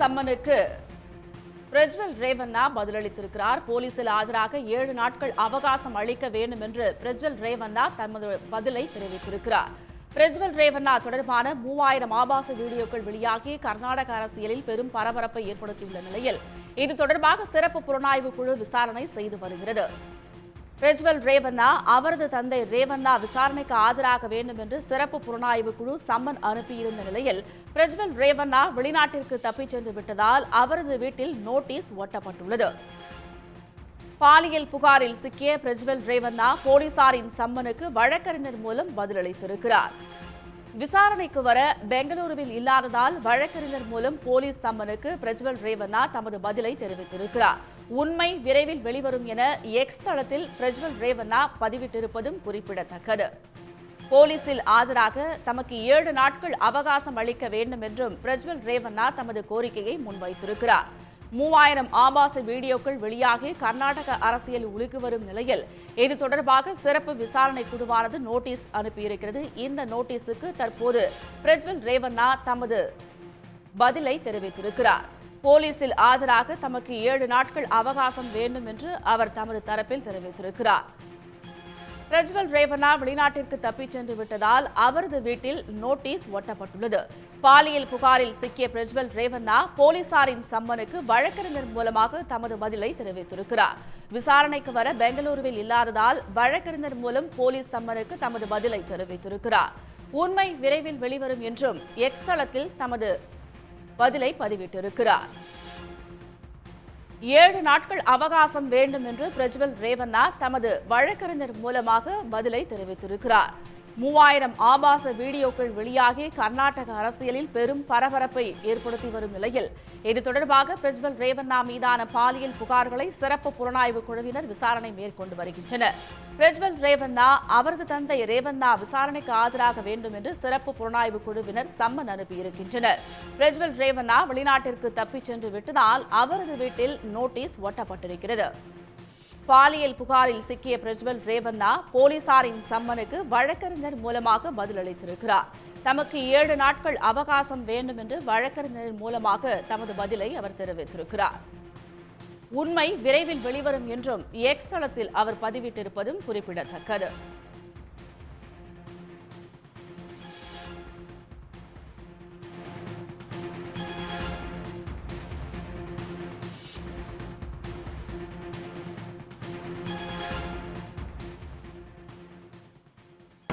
சம்மனுக்கு பிரஜ்வல் ரேவண்ணா பதிலளித்திருக்கிறார். போலீசில் ஆஜராக ஏழு நாட்கள் அவகாசம் அளிக்க வேண்டும் என்று பிரஜ்வல் ரேவண்ணா தமது பதிலை தெரிவித்திருக்கிறார். பிரஜ்வல் ரேவண்ணா தொடர்பான மூவாயிரம் ஆபாச வீடியோக்கள் வெளியாகி கர்நாடக அரசியலில் பெரும் பரபரப்பை ஏற்படுத்தியுள்ள நிலையில் இது தொடர்பாக சிறப்பு புலனாய்வு குழு விசாரணை செய்து வருகிறது. பிரஜ்வல் ரேவண்ணா அவரது தந்தை ரேவண்ணா விசாரணைக்கு ஆஜராக வேண்டும் என்று சிறப்பு புலனாய்வு குழு சம்மன் அனுப்பியிருந்த நிலையில் பிரஜ்வல் ரேவண்ணா வெளிநாட்டிற்கு தப்பிச் சென்று விட்டதால் அவரது வீட்டில் நோட்டீஸ் ஒட்டப்பட்டுள்ளது. பாலியல் புகாரில் சிக்கிய பிரஜ்வல் ரேவண்ணா போலீசாரின் சம்மனுக்கு வழக்கறிஞர் மூலம் பதிலளித்திருக்கிறார். விசாரணைக்கு வர பெங்களூருவில் இல்லாததால் வழக்கறிஞர் மூலம் போலீஸ் சம்மனுக்கு பிரஜ்வல் ரேவண்ணா தமது பதிலை தெரிவித்திருக்கிறார். உண்மை விரைவில் வெளிவரும் என எக்ஸ் தளத்தில் பிரஜ்வல் ரேவண்ணா பதிவிட்டிருப்பதும் குறிப்பிடத்தக்கது. போலீசில் ஆஜராக தமக்கு ஏழு நாட்கள் அவகாசம் அளிக்க வேண்டும் என்றும் பிரஜ்வல் ரேவண்ணா தமது கோரிக்கையை முன்வைத்திருக்கிறார். மூவாயிரம் ஆபாச வீடியோக்கள் வெளியாகி கர்நாடக அரசியல் உலுக்கு வரும் நிலையில். இது தொடர்பாக சிறப்பு விசாரணை குழுவானது நோட்டீஸ் அனுப்பியிருக்கிறது. இந்த நோட்டீஸுக்கு தற்போது பிரஜ்வல் ரேவண்ணா தமது பதிலை தெரிவித்திருக்கிறார். போலீசில் ஆஜராக தமக்கு ஏழு நாட்கள் அவகாசம் வேண்டும் என்று அவர் தமது தரப்பில் தெரிவித்திருக்கிறார். பிரஜ்வல் ரேவண்ணா வெளிநாட்டிற்கு தப்பிச் சென்று விட்டதால் அவரது வீட்டில் நோட்டீஸ் ஒட்டப்பட்டுள்ளது. பாலியல் புகாரில் சிக்கிய பிரஜ்வல் ரேவண்ணா போலீசாரின் சம்மனுக்கு வழக்கறிஞர் மூலமாக தமது பதிலை தெரிவித்திருக்கிறார். விசாரணைக்கு வர பெங்களூருவில் இல்லாததால் வழக்கறிஞர் மூலம் போலீஸ் சம்மனுக்கு தமது பதிலை தெரிவித்திருக்கிறார். உண்மை விரைவில் வெளிவரும் என்றும் எக்ஸ் தளத்தில் தமது பதிலை பதிவிட்டிருக்கிறார். ஏழு நாட்கள் அவகாசம் வேண்டும் என்று பிரஜ்வல் ரேவண்ணா தமது வழக்கறிஞர் மூலமாக பதிலை தெரிவித்திருக்கிறார். மூவாயிரம் ஆபாச வீடியோக்கள் வெளியாகி கர்நாடக அரசியலில் பெரும் பரபரப்பை ஏற்படுத்தி வரும் நிலையில். இது தொடர்பாக பிரஜ்வல் ரேவண்ணா மீதான பாலியல் புகார்களை சிறப்பு புலனாய்வு குழுவினர் விசாரணை மேற்கொண்டு வருகின்றனர். பிரஜ்வல் ரேவண்ணா அவரது தந்தை ரேவண்ணா விசாரணைக்கு ஆஜராக வேண்டும் என்று சிறப்பு புலனாய்வு குழுவினர் சம்மன் அனுப்பியிருக்கின்றனர். பிரஜ்வல் ரேவண்ணா வெளிநாட்டிற்கு தப்பிச் சென்று விட்டதால் அவரது வீட்டில் நோட்டீஸ் ஒட்டப்பட்டிருக்கிறது. பாலியல் புகாரில் சிக்கிய பிரஜ்வல் ரேவண்ணா போலீசாரின் சம்மனுக்கு வழக்கறிஞர் மூலமாக பதிலளித்திருக்கிறார் தமக்கு ஏழு நாட்கள் அவகாசம் வேண்டும் என்று வழக்கறிஞர் மூலமாக தமது பதிலை அவர் தெரிவித்திருக்கிறார். உண்மை விரைவில் வெளிவரும் என்றும் எக்ஸ் தளத்தில் அவர் பதிவிட்டிருப்பதும் குறிப்பிடத்தக்கது.